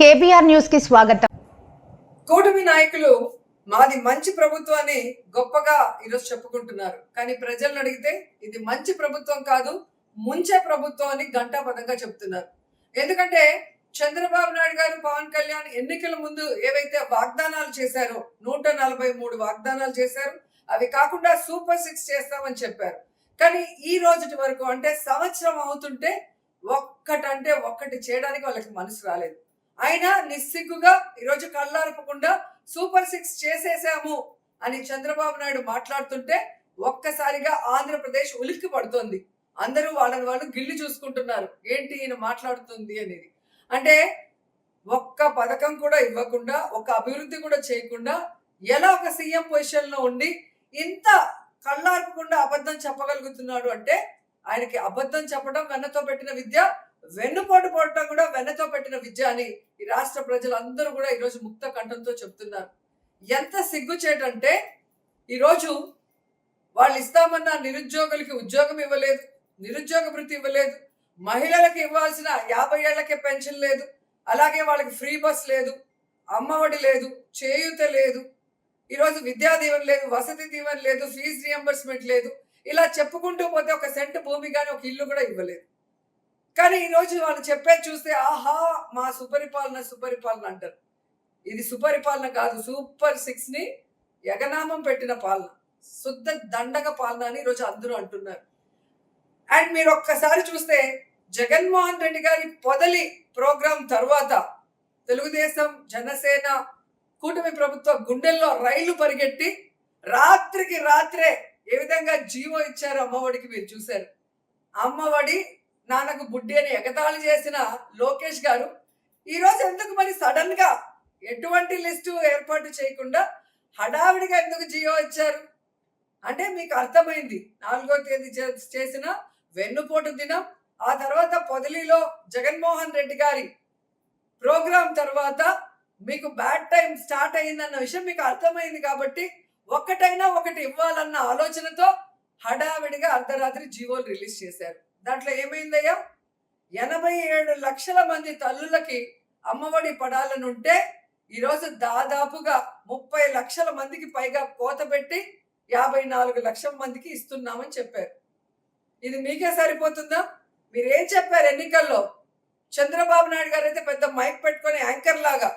KBR న్యూస్కి స్వాగతం. కూటమి నాయకులు మాది మంచి ప్రభుత్వాన్ని గొప్పగా ఈరోజు చెప్పుకుంటున్నారు. కానీ ప్రజలను అడిగితే ఇది మంచి ప్రభుత్వం కాదు ముంచే ప్రభుత్వం అని ఘంటాపదంగా చెప్తున్నారు. ఎందుకంటే చంద్రబాబు నాయుడు గారు పవన్ కళ్యాణ్ ఎన్నికల ముందు ఏవైతే వాగ్దానాలు చేశారో నూట నలభై మూడు వాగ్దానాలు చేశారు అవి కాకుండా సూపర్ సిక్స్ చేస్తామని చెప్పారు. కానీ ఈ రోజుటి వరకు అంటే సంవత్సరం అవుతుంటే ఒక్కటంటే ఒక్కటి చేయడానికి వాళ్ళకి మనసు రాలేదు. ఆయన నిస్సిగ్గుగా ఈరోజు కళ్ళార్పకుండా సూపర్ సిక్స్ చేసేసాము అని చంద్రబాబు నాయుడు మాట్లాడుతుంటే ఒక్కసారిగా ఆంధ్రప్రదేశ్ ఉలిక్కి పడుతోంది. అందరూ వాళ్ళని వాళ్ళు గిల్లి చూసుకుంటున్నారు. ఏంటి ఈయన మాట్లాడుతుంది అనేది. అంటే ఒక్క పథకం కూడా ఇవ్వకుండా ఒక అభివృద్ధి కూడా చేయకుండా ఎలా ఒక సీఎం పొజిషన్లో ఉండి ఇంత కళ్ళార్పకుండా అబద్ధం చెప్పగలుగుతున్నాడు అంటే ఆయనకి అబద్ధం చెప్పడం వెన్నతో పెట్టిన విద్య వెన్నుపోటు పోవటం కూడా వెన్నతో పెట్టిన విద్య అని ఈ రాష్ట్ర ప్రజలందరూ కూడా ఈరోజు ముక్త కంఠంతో చెప్తున్నారు. ఎంత సిగ్గుచేటంటే ఈరోజు వాళ్ళు ఇస్తామన్న నిరుద్యోగులకి ఉద్యోగం ఇవ్వలేదు నిరుద్యోగ భృతి ఇవ్వలేదు మహిళలకు ఇవ్వాల్సిన యాభై ఏళ్ళకే పెన్షన్ లేదు అలాగే వాళ్ళకి ఫ్రీ బస్ లేదు అమ్మఒడి లేదు చేయూత లేదు ఈరోజు విద్యా దీవెన లేదు వసతి దీవెన లేదు ఫీజు రియంబర్స్మెంట్ లేదు ఇలా చెప్పుకుంటూ పోతే ఒక సెంటు భూమి కానీ ఒక ఇల్లు కూడా ఇవ్వలేదు. కానీ ఈరోజు వాళ్ళు చెప్పేది చూస్తే ఆహా మా సుపరిపాలన సుపరిపాలన అంటారు. ఇది సుపరిపాలన కాదు సూపర్ సిక్స్ని యగనామం పెట్టిన పాలన. శుద్ధ దండగ పాలన అని ఈరోజు అందరూ అంటున్నారు. అండ్ మీరు ఒక్కసారి చూస్తే జగన్మోహన్ రెడ్డి గారి పొదలి ప్రోగ్రాం తర్వాత తెలుగుదేశం జనసేన కూటమి ప్రభుత్వ గుండెల్లో రైలు పరిగెట్టి రాత్రికి రాత్రే ఏ విధంగా జీవో ఇచ్చారు అమ్మఒడికి మీరు చూశారు. అమ్మఒడి నాన్నకు బుడ్డి అని ఎగతాళి చేసిన లోకేష్ గారు ఈరోజు ఎందుకు మరి సడన్గా ఎటువంటి లిస్టు ఏర్పాటు చేయకుండా హడావిడిగా ఎందుకు జియో ఇచ్చారు? అంటే మీకు అర్థమైంది. నాలుగో తేదీ చేసిన వెన్నుపోటు దినం ఆ తర్వాత పొదిలిలో జగన్మోహన్ రెడ్డి గారి ప్రోగ్రాం తర్వాత మీకు బ్యాడ్ టైం స్టార్ట్ అయిందన్న విషయం మీకు అర్థమైంది కాబట్టి ఒక్కటైనా ఒకటి ఇవ్వాలన్న ఆలోచనతో హడావిడిగా అర్ధరాత్రి జీవోలు రిలీజ్ చేశారు. దాంట్లో ఏమైందయ్యా? ఎనభై ఏడు లక్షల మంది తల్లులకి అమ్మఒడి పడాలనుంటే ఈరోజు దాదాపుగా ముప్పై లక్షల మందికి పైగా కోత పెట్టి యాభై నాలుగు లక్షల మందికి ఇస్తున్నామని చెప్పారు. ఇది మీకే సరిపోతుందా? మీరేం చెప్పారు ఎన్నికల్లో? చంద్రబాబు నాయుడు గారు అయితే పెద్ద మైక్ పెట్టుకొని యాంకర్ లాగా.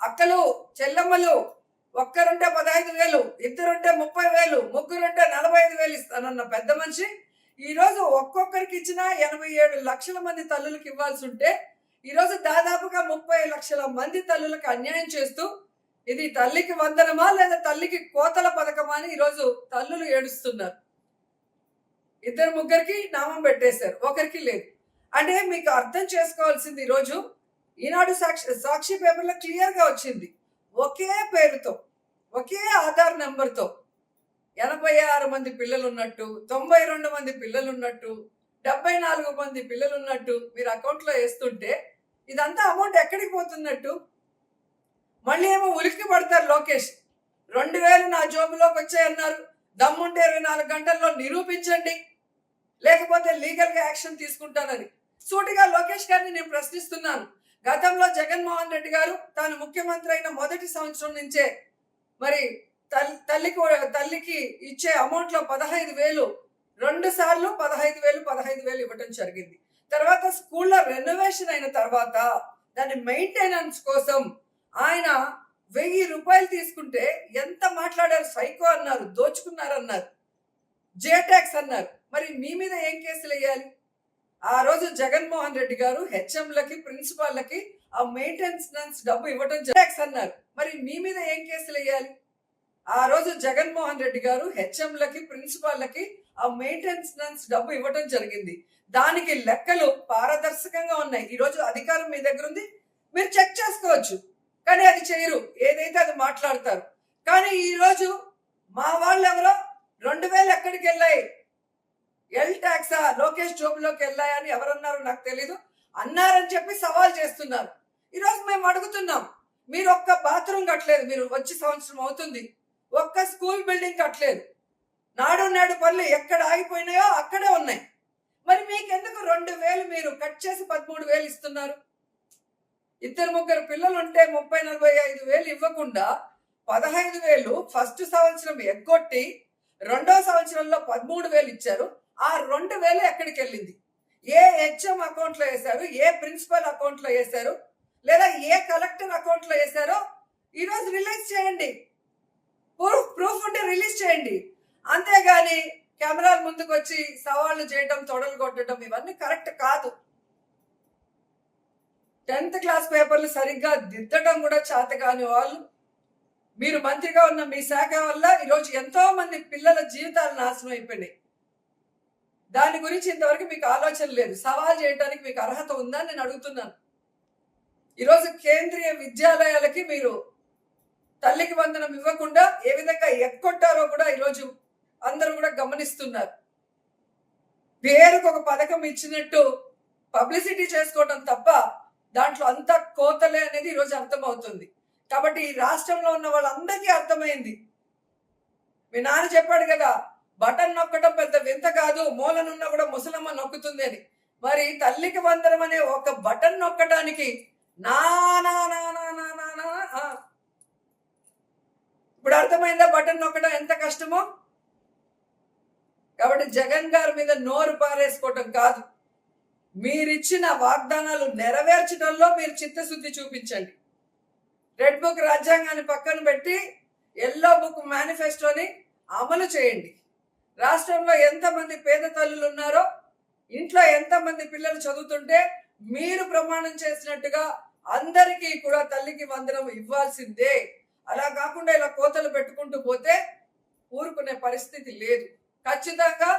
అక్కలు చెల్లమ్మలు ఒక్కరుంటే పదహైదు వేలు ఇద్దరుంటే ముప్పై వేలు ముగ్గురుంటే నలభై ఐదు వేలు ఇస్తానన్న పెద్ద మనిషి ఈరోజు ఒక్కొక్కరికి ఇచ్చిన ఎనభై ఏడు లక్షల మంది తల్లులకు ఇవ్వాల్సి ఉంటే ఈరోజు దాదాపుగా ముప్పై లక్షల మంది తల్లులకు అన్యాయం చేస్తూ ఇది తల్లికి వందనమా లేదా తల్లికి కోతల పథకమా అని ఈరోజు తల్లులు ఏడుస్తున్నారు. ఇద్దరు ముగ్గురికి నామం పెట్టేశారు ఒకరికి లేదు. అంటే మీకు అర్థం చేసుకోవాల్సింది ఈరోజు ఈనాడు సాక్షి సాక్షి పేపర్లో క్లియర్గా వచ్చింది. ఒకే పేరుతో ఒకే ఆధార్ నెంబర్తో ఎనభై ఆరు మంది పిల్లలు ఉన్నట్టు తొంభై రెండు మంది పిల్లలు ఉన్నట్టు డెబ్బై నాలుగు మంది పిల్లలు ఉన్నట్టు మీరు అకౌంట్లో వేస్తుంటే ఇదంతా అమౌంట్ ఎక్కడికి పోతున్నట్టు? మళ్ళీ ఏమో ఉలిక్కి పడతారు లోకేష్. రెండు వేలు నా జోబులోకి వచ్చాయన్నారు. దమ్ముంటే ఇరవై నాలుగు గంటల్లో నిరూపించండి. లేకపోతే లీగల్గా యాక్షన్ తీసుకుంటానని. సూటిగా లోకేష్ గారిని నేను ప్రశ్నిస్తున్నాను. గతంలో జగన్మోహన్ రెడ్డి గారు తాను ముఖ్యమంత్రి అయిన మొదటి సంవత్సరం నుంచే మరి తల్లికి తల్లికి ఇచ్చే అమౌంట్లో పదహైదు వేలు రెండు సార్లు పదహైదు వేలు పదహైదు వేలు ఇవ్వటం జరిగింది. తర్వాత స్కూల్లో రెనోవేషన్ అయిన తర్వాత దాని మెయింటెనెన్స్ కోసం ఆయన వెయ్యి రూపాయలు తీసుకుంటే ఎంత మాట్లాడారు? సైకో అన్నారు దోచుకున్నారు అన్నారు జేటాక్స్ అన్నారు. మరి మీ మీద ఏం కేసులు వేయాలి? ఆ రోజు జగన్మోహన్ రెడ్డి గారు హెచ్ఎంలకి ప్రిన్సిపాల్లకి ఆ మెయింటెనెన్స్ డబ్బు ఇవ్వటం జేటాక్స్ అన్నారు. మరి మీ మీద ఏం కేసులు వేయాలి? ఆ రోజు జగన్మోహన్ రెడ్డి గారు హెచ్ఎంలకి ప్రిన్సిపాల్లకి ఆ మెయింటెనెన్స్ డబ్బు ఇవ్వటం జరిగింది. దానికి లెక్కలు పారదర్శకంగా ఉన్నాయి. ఈ రోజు అధికారం మీ దగ్గర ఉంది. మీరు చెక్ చేసుకోవచ్చు. కానీ అది చేయరు. ఏదైతే అది మాట్లాడతారు. కానీ ఈరోజు మా వాళ్ళు ఎవరో రెండు వేలు ఎక్కడికి వెళ్ళాయి? ఎల్ ట్యాక్సా? లోకేష్ జోబులోకి వెళ్ళాయని ఎవరన్నారు నాకు తెలీదు. అన్నారని చెప్పి సవాల్ చేస్తున్నారు. ఈరోజు మేము అడుగుతున్నాం. మీరు ఒక్క బాత్రూమ్ కట్టలేదు. మీరు వచ్చి సంవత్సరం అవుతుంది. ఒక్క స్కూల్ బిల్డింగ్ కట్టలేదు. నాడు నాడు పనులు ఎక్కడ ఆగిపోయినాయో అక్కడే ఉన్నాయి. మరి మీకెందుకు రెండు వేలు మీరు కట్ చేసి పదమూడు వేలు ఇస్తున్నారు? ఇద్దరు ముగ్గురు పిల్లలు ఉంటే ముప్పై నలభై ఐదు వేలు ఇవ్వకుండా పదహైదు వేలు ఫస్ట్ సంవత్సరం ఎగ్గొట్టి రెండో సంవత్సరంలో పదమూడు వేలు ఇచ్చారు. ఆ రెండు వేలు ఎక్కడికి వెళ్ళింది? ఏ హెచ్ఎం అకౌంట్లో వేశారు? ఏ ప్రిన్సిపల్ అకౌంట్లో వేశారు? లేదా ఏ కలెక్టర్ అకౌంట్లో వేశారో? ఈరోజు రిలీజ్ చేయండి. ప్రూఫ్ ప్రూఫ్ ఉంటే రిలీజ్ చేయండి. అంతేగాని కెమెరాల ముందుకు వచ్చి సవాళ్ళు చేయటం తొడలు కొట్టడం ఇవన్నీ కరెక్ట్ కాదు. టెన్త్ క్లాస్ పేపర్లు సరిగ్గా దిద్దడం కూడా చేత కాని వాళ్ళు. మీరు మంత్రిగా ఉన్న మీ శాఖ వల్ల ఈరోజు ఎంతో మంది పిల్లల జీవితాలు నాశనం అయిపోయినాయి. దాని గురించి ఇంతవరకు మీకు ఆలోచన లేదు. సవాల్ చేయడానికి మీకు అర్హత ఉందని నేను అడుగుతున్నాను. ఈరోజు కేంద్రీయ విద్యాలయాలకి మీరు తల్లికి వందనం ఇవ్వకుండా ఏ విధంగా ఎక్కొట్టారో కూడా ఈరోజు అందరూ కూడా గమనిస్తున్నారు. పేరుకు ఒక పథకం ఇచ్చినట్టు పబ్లిసిటీ చేసుకోవడం తప్ప దాంట్లో అంత కోతలే అనేది ఈరోజు అర్థమవుతుంది. కాబట్టి ఈ రాష్ట్రంలో ఉన్న వాళ్ళందరికీ అర్థమైంది. మీ నాన్న చెప్పాడు కదా బటన్ నొక్కడం పెద్ద వింత కాదు మూలనున్న కూడా ముసలమ్మ నొక్కుతుంది అని. మరి తల్లికి వందనం అనే ఒక బటన్ నొక్కడానికి నానా నా నా నా నా నా నా ఆ. ఇప్పుడు అర్థమైందా బటన్ నొక్కడం ఎంత కష్టమో? కాబట్టి జగన్ గారి మీద నోరు పారేసుకోవటం కాదు. మీరిచ్చిన వాగ్దానాలు నెరవేర్చడంలో మీరు చిత్తశుద్ధి చూపించండి. రెడ్ బుక్ రాజ్యాంగాన్ని పక్కన పెట్టి ఎల్లో బుక్ మేనిఫెస్టోని అమలు చేయండి. రాష్ట్రంలో ఎంతమంది పేద తల్లులు ఉన్నారో ఇంట్లో ఎంతమంది పిల్లలు చదువుతుంటే మీరు ప్రమాణం చేసినట్టుగా అందరికీ కూడా తల్లికి వందనం ఇవ్వాల్సిందే. అలా కాకుండా ఇలా కోతలు పెట్టుకుంటూ పోతే ఊరుకునే పరిస్థితి లేదు. ఖచ్చితంగా